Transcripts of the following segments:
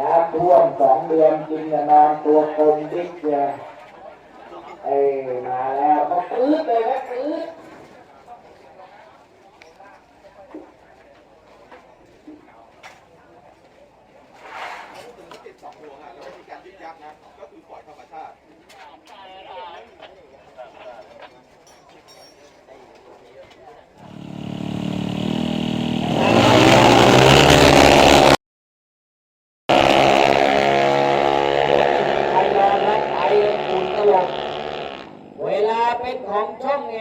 น้ำท่วมสองเดือนกินน้ำตัวคนดิ๊กเลยเอ้มาแล้ว ลบ เวลาเป็นของช่องเอ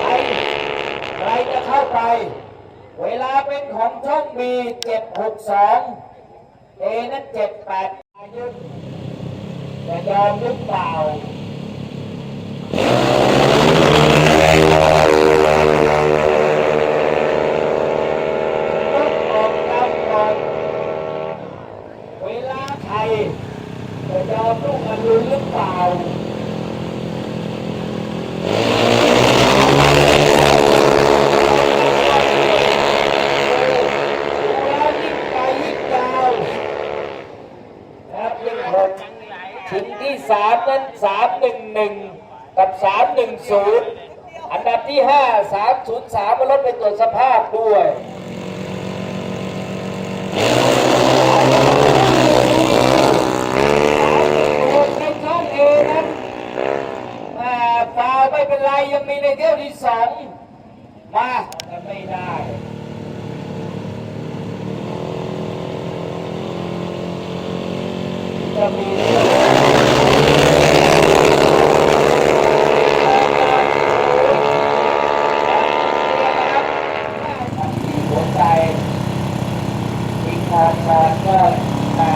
ใครใครจะเข้าไปเวลาเป็นของช่องมีเจ็ดหกสองเอนั้นเจ็ดแปดยึดจะยอมหรือเปล่าต้องออกนำก่อนเวลาใครจะ ยอมลูกอรุณหรือเปล่าแล้วยิ่งไปยิ่งยาวนะครับยิ่งหกถึงที่สามนั้นสามหนึ่งหนึ่งกับสามหนึ่งศูนย์อันดับที่ห้าสามศูนย์สามมาลดไปตรวจสภาพด้วยในช่องเอนั้นอ่าฟาวไม่เป็นไร ยังมีในเที่ยวที่สองมาแต่ไม่ได้จะมีหัวใจทิ้งทางการก็มา